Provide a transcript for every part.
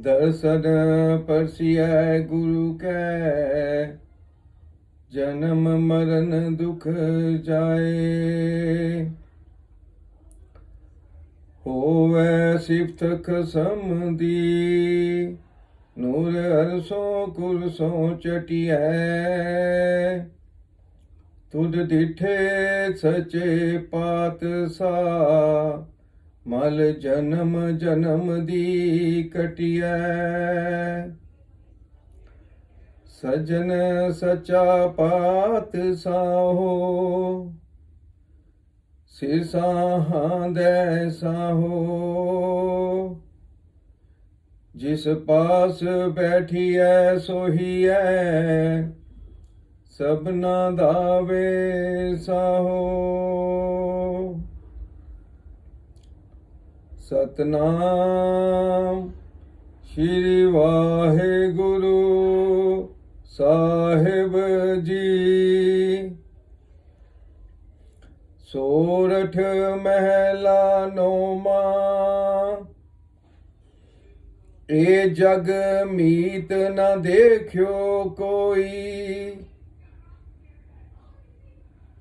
ਦਰਸ਼ਨ ਪਰਸਿਐ ਗੁਰੂ ਕੈ, ਜਨਮ ਮਰਨ ਦੁਖ ਜਾਏ। ਹੋਵੇ ਸਿਫਤ ਖਸਮ ਦੀ ਨੂਰ ਅਰਸੋਂ ਕੁਰਸੋਂ ਚਟਿਐ। ਤੁਧ ਦਿਠੇ ਸਚੇ ਪਾਤਸਾ ਮਲ ਜਨਮ ਜਨਮ ਦੀ ਕਟਿਐ। ਸਜਨ ਸਚਾ ਪਾਤ ਸਾਹੋ, ਸਿਰਸਾਹਾਂ ਦੇ ਸਾਹੋ। ਜਿਸ ਪਾਸ ਬੈਠੀਐ, ਸੋਹੀਐ, ਸਭਨਾ ਦਾ ਵੇ ਸਾਹੋ। ਸਤਨਾਮ। ਸ਼੍ਰੀ ਵਾਹਿਗੁਰੂ ਸਾਹਿਬ ਜੀ। ਸੋਰਠ ਮਹਿਲਾ ਨੋਮਾ ਏ ਜਗ ਮੀਤ ਨ ਦੇਖਿਓ ਕੋਈ।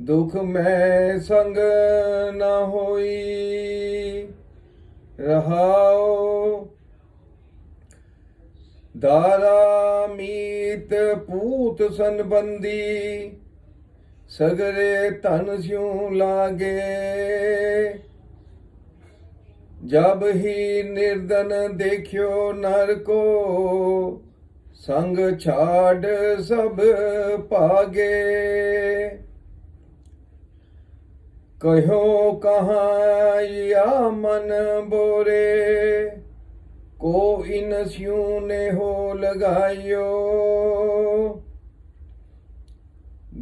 ਦੁਖ ਮੈਂ ਸੰਗ ਨਾ ਹੋਈ। ਰਹਾਓ। ਦਾਰਾ ਮੀਤ ਪੂਤ ਸੰਬੰਦੀ ਸਗਰੇ ਧਨ ਸਿਉ ਲਾਗੇ। ਜਬ ਹੀ ਨਿਰਦਨ ਦੇਖਿਓ ਨਰ ਕੋ ਸੰਗ ਛਾੜ ਸਭ ਭਾਗੇ। ਕਹਿਓ ਕਹਾਂ ਯਾ ਮਨ ਬੋਰੇ ਕੋ ਇਨ ਸਿਉ ਨੇ ਹੋ ਲਗਾਇਓ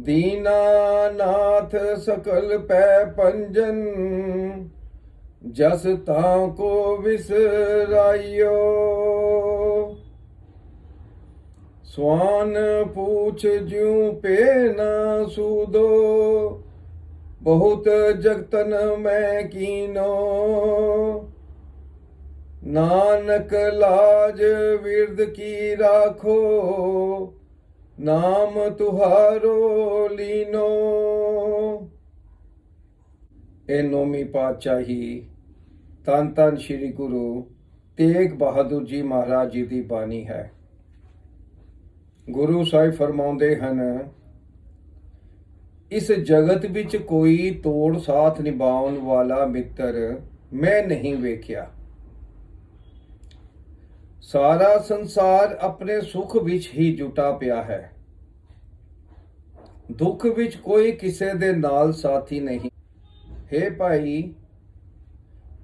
ਦੀਨਾਨਾਥ ਸਕਲ ਪੈ ਪੰਜਨ, ਜਸ ਤਾਂ ਕੋ ਵਿਸਰਾਇਓ ਸਵਾਨ ਪੂਛ ਜਿਉ ਪੇ ਨਾ ਸੂਦੋ ਬਹੁਤ ਜਗਤਨ ਮੈਂ ਕੀਨੋ। ਨਾਨਕ ਲਾਜ ਵਿਰਦ ਕੀ ਰਾਖੋ। ਨਾਮ ਤੁਹਾਰੋ ਲੀਨੋ। ਇਹ ਨੌਵੀਂ ਪਾਤਸ਼ਾਹੀ ਤਨ ਤਨ ਸ੍ਰੀ ਗੁਰੂ ਤੇਗ ਬਹਾਦੁਰ ਜੀ ਮਹਾਰਾਜ ਜੀ ਦੀ ਬਾਣੀ ਹੈ। ਗੁਰੂ ਸਾਹਿਬ ਫਰਮਾਉਂਦੇ ਹਨ ਇਸ ਜਗਤ ਵਿੱਚ ਕੋਈ ਤੋੜ ਸਾਥ ਨਿਭਾਉਣ ਵਾਲਾ ਮਿੱਤਰ ਮੈਂ ਨਹੀਂ ਵੇਖਿਆ। ਸਾਰਾ ਸੰਸਾਰ ਆਪਣੇ ਸੁਖ ਵਿੱਚ ਹੀ ਜੁਟਾ ਪਿਆ ਹੈ। ਦੁੱਖ ਵਿੱਚ ਕੋਈ ਕਿਸੇ ਦੇ ਨਾਲ ਸਾਥੀ ਨਹੀਂ। ਹੈ ਭਾਈ,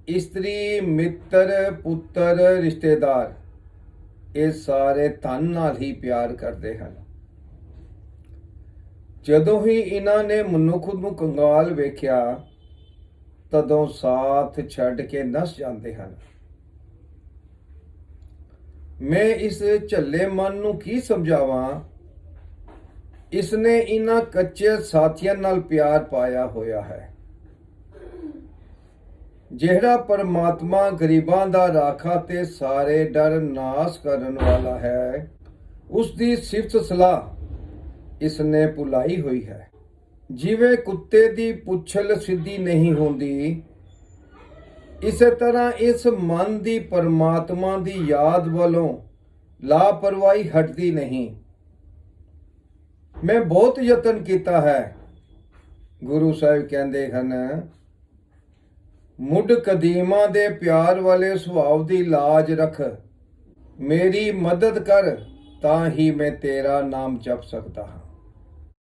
ਇਸਤਰੀ, ਮਿੱਤਰ, ਪੁੱਤਰ, ਰਿਸ਼ਤੇਦਾਰ, ਇਹ ਸਾਰੇ ਧਨ ਨਾਲ ਹੀ ਪਿਆਰ ਕਰਦੇ ਹਨ। ਜਦੋਂ ਹੀ ਇਹਨਾਂ ਨੇ ਮਨੁੱਖ ਨੂੰ ਕੰਗਾਲ ਵੇਖਿਆ, ਤਦੋਂ ਸਾਥ ਛੱਡ ਕੇ ਨਸ ਜਾਂਦੇ ਹਨ। ਮੈਂ ਇਸ ਝੱਲੇ ਮਨ ਨੂੰ ਕੀ ਸਮਝਾਵਾਂ? ਇਸ ਨੇ ਇਹਨਾਂ ਕੱਚੇ ਸਾਥੀਆਂ ਨਾਲ ਪਿਆਰ ਪਾਇਆ ਹੋਇਆ ਹੈ। ਜਿਹੜਾ ਪਰਮਾਤਮਾ ਗਰੀਬਾਂ ਦਾ ਰਾਖਾ ਤੇ ਸਾਰੇ ਡਰ ਨਾਸ ਕਰਨ ਵਾਲਾ ਹੈ ਉਸ ਦੀ ਸਿਫਤ ਸਲਾਹ ਇਸ ਨੇ ਭੁਲਾਈ ਹੋਈ ਹੈ। ਜਿਵੇਂ ਕੁੱਤੇ ਦੀ ਪੁੱਛਲ ਸਿੱਧੀ ਨਹੀਂ ਹੁੰਦੀ, ਇਸੇ ਤਰ੍ਹਾਂ ਇਸ ਮਨ ਦੀ ਪਰਮਾਤਮਾ ਦੀ ਯਾਦ ਵੱਲੋਂ ਲਾਪਰਵਾਹੀ ਹਟਦੀ ਨਹੀਂ। ਮੈਂ ਬਹੁਤ ਯਤਨ ਕੀਤਾ ਹੈ। ਗੁਰੂ ਸਾਹਿਬ ਕਹਿੰਦੇ ਹਨ, ਮੁੱਢ ਕਦੀਮਾਂ ਦੇ ਪਿਆਰ ਵਾਲੇ ਸੁਭਾਅ ਦੀ ਲਾਜ ਰੱਖ। ਮੇਰੀ ਮਦਦ ਕਰ, ਤਾਂ ਹੀ ਮੈਂ ਤੇਰਾ ਨਾਮ ਜਪ ਸਕਦਾ ਹਾਂ।